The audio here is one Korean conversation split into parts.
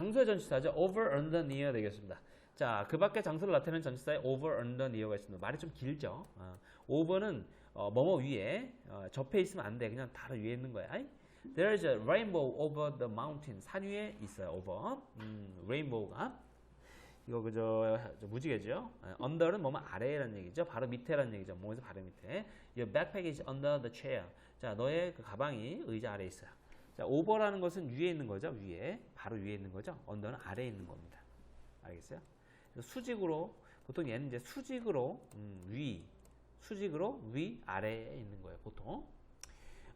장소의 전치사죠. over, under, near 되겠습니다. 자, 그 밖에 장소를 나타내는 전치사에 over, under, near가 있습니다. 말이 좀 길죠. 어, over는 어, 뭐뭐 위에 어, 접해 있으면 안 돼. 그냥 바로 위에 있는 거야. 아이? There's a rainbow over the mountain. 산 위에 있어요. over. 음, rainbow가. 이거 그저 저 무지개죠. 어, under는 뭐면 아래라는 얘기죠. 바로 밑에라는 얘기죠. 몸에서 바로 밑에. Your backpack is under the chair. 자, 너의 그 가방이 의자 아래에 있어요. 자, over라는 것은 위에 있는 거죠. 위에. 바로 위에 있는 거죠. under는 아래에 있는 겁니다. 알겠어요? 수직으로 보통 얘는 이제 수직으로 음, 위, 수직으로 위 아래에 있는 거예요. 보통.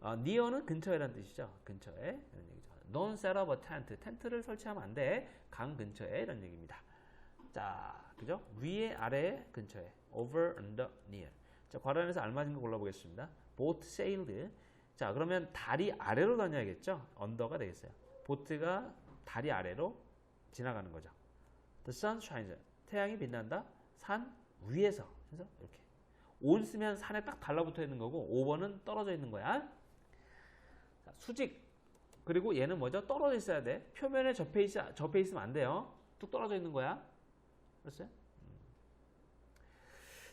어, near는 근처에라는 뜻이죠. 근처에 이런 얘기죠. Don't set up a tent. 텐트를 설치하면 안 돼. 강 근처에 이런 얘기입니다. 자, 그죠? 위에, 아래, 근처에. over, under, near. 자, 괄호에서 알맞은 거 골라보겠습니다. boat sailed. 자, 그러면 다리 아래로 다녀야겠죠? under가 되겠어요. 보트가 다리 아래로 지나가는 거죠. The sun shines. 태양이 빛난다. 산 위에서. 그래서 이렇게. 온 쓰면 산에 딱 달라붙어 있는 거고 5번은 떨어져 있는 거야. 자, 수직. 그리고 얘는 뭐죠? 떨어져 있어야 돼. 표면에 접해, 있, 접해 있으면 안 돼요. 뚝 떨어져 있는 거야. 그랬어요?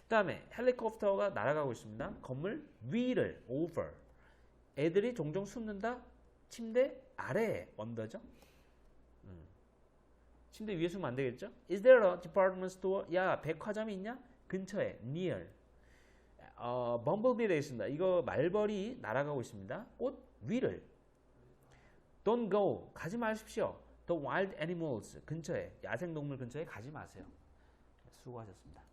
그 다음에 헬리콥터가 날아가고 있습니다. 건물 위를 over. 애들이 종종 숨는다. 침대 아래에 언더죠. 음. 침대 위에 숨으면 안 되겠죠? Is there a department store? 야 백화점이 있냐? 근처에 near. 어, 범블비 되어 있습니다. 이거 말벌이 날아가고 있습니다. 꽃 위를. Don't go. 가지 마십시오. The wild animals 근처에 야생동물 근처에 가지 마세요. 수고하셨습니다.